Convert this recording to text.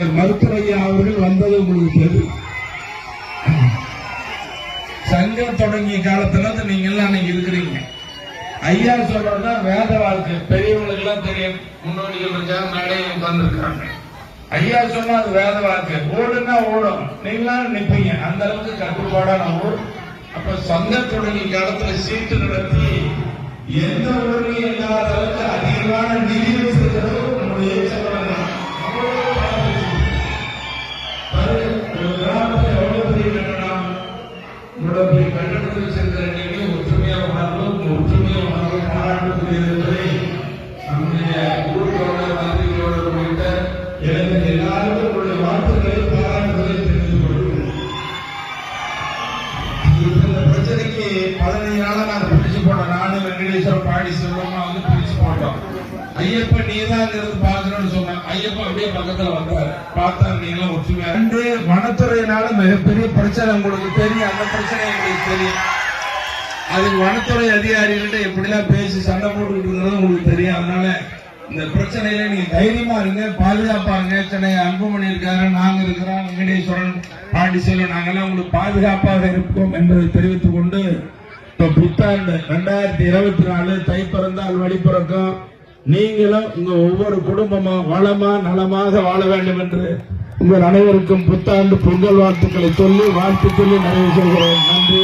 மருத்துவையா அவர்கள் வந்தது உங்களுக்கு தெரியும். சங்கம் தொடங்கிய காலத்துல இருந்து நீங்க எல்லாம் அன்னைக்கு இருக்கிறீங்க. ஐயா சொல்றதா வேத வாழ்க்கை. பெரியவங்களுக்கு எல்லாம் தெரியும். முன்னோடிகள் இருக்காங்க மேலே உட்கார்ந்துருக்காங்க ஐயா சொன்னா அது வேத வாழ்க்கை. ஓடுனா ஓடும். நீங்களாம் நிப்பீங்க. அந்த அளவுக்கு கட்டுப்பாடான ஊர் அப்ப சங்கம் தொடங்கிய காலத்துல சீட்டு நடத்தி எந்த ஊர்லயும் இல்லாத பாருங்க, ஒரு கிராமத்துல எவ்வளவு பெரிய கட்டணம் இவ்வளவு பெரிய கட்டணத்தில் சென்ற நீங்க ஒற்றுமையா வாழ்வோம் ஒற்றுமையா வாழ்வோம் பாராட்டுக்குரியது என்பதை நம்முடைய ஊர்களோட மந்திரிகளோட உள்ளிட்ட இளைஞர் உங்களுடைய வாழ்த்துக்களை தெரிந்து கொள்கிறோம் இந்த பிரச்சனைக்கு பதினைஞ்சு நாளா நாங்க பிடிச்சு போட்டோம் நானும் வெங்கடேஸ்வரம் பாடி செல்வமா வந்து பிரிச்சு போட்டோம். ஐயப்பன் நீ தான் இருந்து பாக்கணும்னு சொன்னான். ஐயப்பன் அப்படியே பக்கத்துல வந்தாரு. பார்த்தா நீ எல்லாம் ஒற்றுமையா? ரெண்டு வனத்துறையினால மிகப்பெரிய பிரச்சனை உங்களுக்கு தெரியும். அந்த பிரச்சனை எங்களுக்கு தெரியும். அதுக்கு வனத்துறை அதிகாரிகள்ட்ட எப்படிலாம் பேசி சண்டை போட்டுக்கிட்டு இருந்தது உங்களுக்கு தெரியும். அதனால இந்த பிரச்சனையில நீங்க தைரியமா இருங்க பாதுகாப்பா இருங்க. சென்னை அன்புமணி இருக்காரு நாங்க இருக்கிறோம். வெங்கடேஸ்வரன் பாண்டிச்சேரி நாங்கெல்லாம் உங்களுக்கு பாதுகாப்பாக இருப்போம் என்பதை தெரிவித்துக் கொண்டு இப்ப புத்தாண்டு ரெண்டாயிரத்தி இருபத்தி நாலு தை பிறந்தால் வழி பிறக்கும். நீங்களும் உங்க ஒவ்வொரு குடும்பமும் வளமா நலமாக வாழ வேண்டும் என்று உங்கள் அனைவருக்கும் புத்தாண்டு பொங்கல் வாழ்த்துக்களை சொல்லி வாழ்த்து சொல்லி நிறைவு செய்கிறேன். நன்றி.